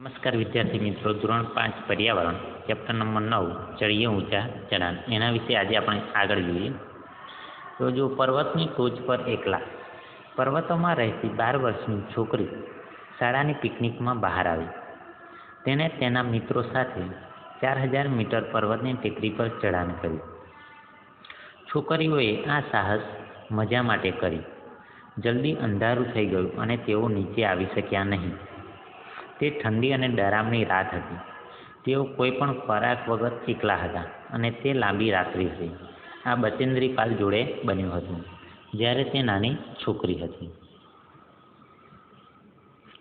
નમસ્કાર વિદ્યાર્થી મિત્રો, ધોરણ પાંચ પર્યાવરણ ચેપ્ટર નંબર નવ, ચડીએ ઊંચા ચઢાણ. એના વિશે આજે આપણે આગળ જોઈએ. તો જો પર્વતની ટોચ પર એકલા, પર્વતોમાં રહેતી બાર વર્ષની છોકરી શાળાની પિકનિકમાં બહાર આવી. તેણે તેના મિત્રો સાથે ચાર હજાર મીટર પર્વતની ટેકરી પર ચઢાણ કર્યું છોકરીઓએ આ સાહસ મજા માટે કરી. જલ્દી અંધારું થઈ ગયું અને તેઓ નીચે આવી શક્યા નહીં. તે ઠંડી અને ડરામણી રાત હતી. તેઓ કોઈ પણ ખોરાક વગર એકલા હતા અને તે લાંબી રાત્રિ હતી. આ બચેન્દ્રી પાલ જોડે બન્યું હતું, જ્યારે તે નાની છોકરી હતી.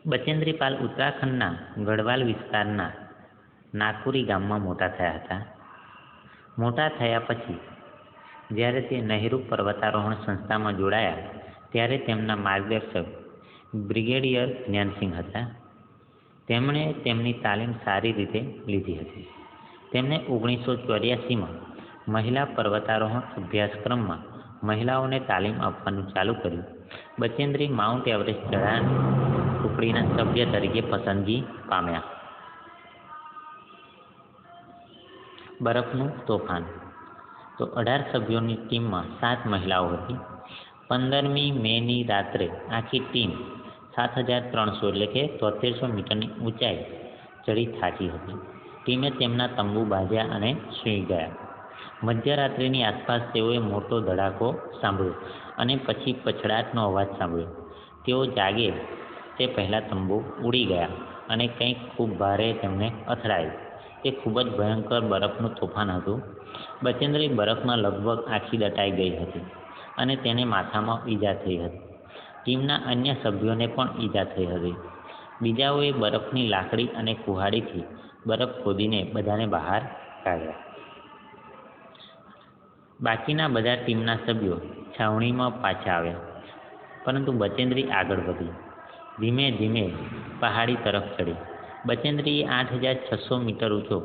બચેન્દ્રી પાલ ઉત્તરાખંડના ગઢવાલ વિસ્તારના નાકુરી ગામમાં મોટા થયા હતા. મોટા થયા પછી, જ્યારે તે નહેરુ પર્વતારોહણ સંસ્થામાં જોડાયા, ત્યારે તેમના માર્ગદર્શક બ્રિગેડિયર જ્ઞાનસિંહ હતા. તેમણે તેમની તાલીમ સારી રીતે લીધી હતી. તેમણે ઓગણીસો ચોર્યાસીમાં મહિલા પર્વતારોહણ અભ્યાસક્રમમાં મહિલાઓને તાલીમ આપવાનું ચાલુ કર્યું. બચેન્દ્રી માઉન્ટ એવરેસ્ટ ચઢાણ ટુકડીના સભ્ય તરીકે પસંદગી પામ્યા. બરફનું તોફાન. તો અઢાર સભ્યોની ટીમમાં સાત મહિલાઓ હતી. પંદરમી મેની રાત્રે આખી ટીમ સાત હજાર ત્રણસો એટલે કે તોતેરસો મીટરની ઊંચાઈ ચડી થાકી હતી. ટીમે તેમના તંબુ બાંધ્યા અને સૂઈ ગયા. મધ્યરાત્રિની આસપાસ તેઓએ મોટો ધડાકો સાંભળ્યો અને પછી પછડાટનો અવાજ સાંભળ્યો. તેઓ જાગે તે પહેલાં તંબુ ઉડી ગયા અને કંઈક ખૂબ ભારે તેમને અથડાયું. તે ખૂબ જ ભયંકર બરફનું તોફાન હતું. બચેન્દ્રી બરફમાં લગભગ આખી દટાઈ ગઈ હતી અને તેને માથામાં ઈજા થઈ હતી. ટીમના અન્ય સભ્યોને પણ ઈજા થઈ હતી બીજાઓએ બરફની લાકડી અને કુહાડીથી બરફ ખોદીને બધાને બહાર કાઢ્યા. બાકીના બધા ટીમના સભ્યો છાવણીમાં પાછા આવ્યા, પરંતુ બચેન્દ્રી આગળ વધી. ધીમે ધીમે પહાડી તરફ ચડી બચેન્દ્રીએ આઠ હજાર છસો મીટર ઊંચો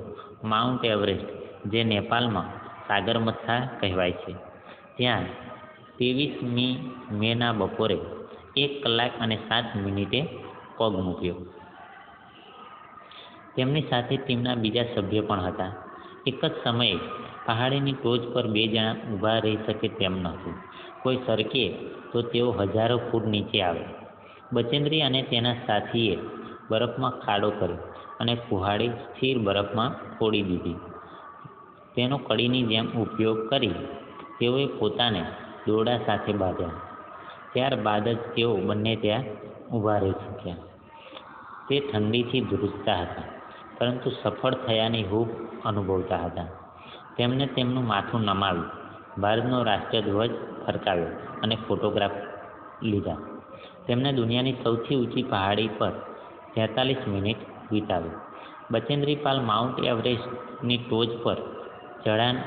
માઉન્ટ એવરેસ્ટ, જે નેપાળમાં સાગરમથા કહેવાય છે ત્યાં ત્રેવીસમી મેના બપોરે એક કલાક અને સાત મિનિટે પગ મૂક્યો. તેમની સાથે ટીમના બીજા સભ્ય પણ હતા. એક જ સમયે પહાડીની ટોચ પર બે જણા ઊભા રહી શકે તેમ નહોતું. કોઈ સરકે તો તેઓ હજારો ફૂટ નીચે આવે. બચેન્દ્રી અને તેના સાથીએ બરફમાં ખાડો કર્યો અને કુહાડી સ્થિર બરફમાં ફોડી દીધી. તેનો કડીની જેમ ઉપયોગ કરી તેઓએ પોતાને દોરડા સાથે બાંધ્યા. ત્યારબાદ જ તેઓ બંને ત્યાં ઊભા રહી શક્યા. તે ઠંડીથી ધ્રુજતા હતા, પરંતુ સફળ થયાની હૂબ અનુભવતા હતા. તેમણે તેમનું માથું નમાવ્યું ભારતનો રાષ્ટ્રધ્વજ ફરકાવ્યો અને ફોટોગ્રાફ લીધા. તેમણે દુનિયાની સૌથી ઊંચી પહાડી પર તેતાલીસ મિનિટ વિતાવી બચેન્દ્રીપાલ માઉન્ટ એવરેસ્ટની ટોચ પર ચઢાણ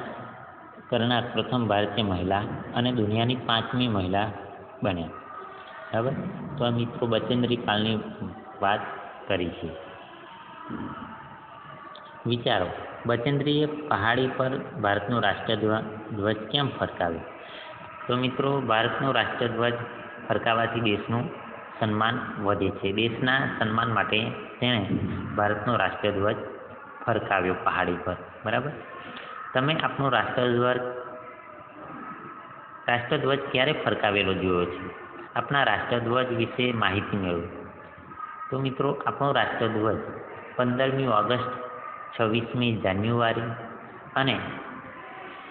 કરનાર પ્રથમ ભારતીય મહિલા અને દુનિયાની પાંચમી મહિલા બન્યા બરાબર? તો આ મિત્રો બચેન્દ્રી પાલની વાત કરી છે. વિચારો, બચેન્દ્રીએ પહાડી પર ભારતનો રાષ્ટ્રધ્વજ કેમ ફરકાવ્યો? તો મિત્રો, ભારતનો રાષ્ટ્રધ્વજ ફરકાવાથી દેશનું સન્માન વધે છે. દેશના સન્માન માટે તેણે ભારતનો રાષ્ટ્રધ્વજ ફરકાવ્યો પહાડી પર. બરાબર? તમે આપણો રાષ્ટ્રધ્વજ રાષ્ટ્રધ્વજ ક્યારે ફરકાવેલો જોયો છે? આપણા રાષ્ટ્રધ્વજ વિશે માહિતી મેળવો. તો મિત્રો, આપણો રાષ્ટ્રધ્વજ પંદરમી ઓગસ્ટ, છવ્વીસમી જાન્યુઆરી અને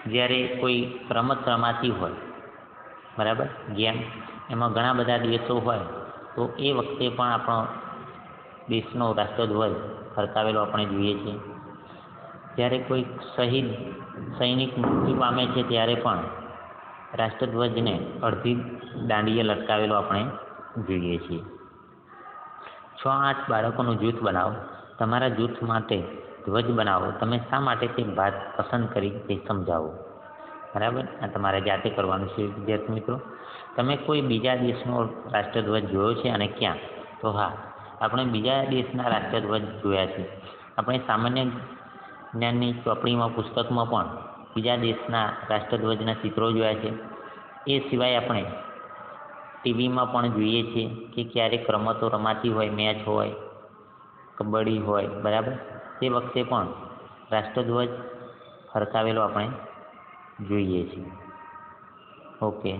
જ્યારે કોઈ રમત રમાતી હોય, બરાબર? ગેમ એમાં ઘણા બધા દિવસો હોય, તો એ વખતે પણ આપણો દેશનો રાષ્ટ્રધ્વજ ફરકાવેલો આપણે જોઈએ છીએ. જ્યારે કોઈ શહીદ, સૈનિક મૃત્યુ પામે છે ત્યારે પણ રાષ્ટ્રધ્વજને અડધી દાંડીએ લટકાવેલો આપણે જોઈએ છીએ. છ આઠ બાળકોનું જૂથ બનાવો. તમારા જૂથ માટે ધ્વજ બનાવો. તમે શા માટે તે ભાત પસંદ કરી તે સમજાવો. બરાબર? આ તમારે જાતે કરવાનું છે, વિદ્યાર્થી મિત્રો. તમે કોઈ બીજા દેશનો રાષ્ટ્રધ્વજ જોયો છે અને ક્યાં? તો હા, આપણે બીજા દેશના રાષ્ટ્રધ્વજ જોયા છે. આપણે સામાન્ય જ્ઞાનની ચોપડીમાં, પુસ્તકમાં પણ બીજા દેશના રાષ્ટ્રધ્વજના ચિત્રો જોયા છે. એ સિવાય આપણે ટીવીમાં પણ જોઈએ છીએ કે ક્યારેક રમતો રમાતી હોય, મેચ હોય, કબડ્ડી હોય, બરાબર? તે વખતે પણ રાષ્ટ્રધ્વજ ફરકાવેલો આપણે જોઈએ છીએ. ઓકે.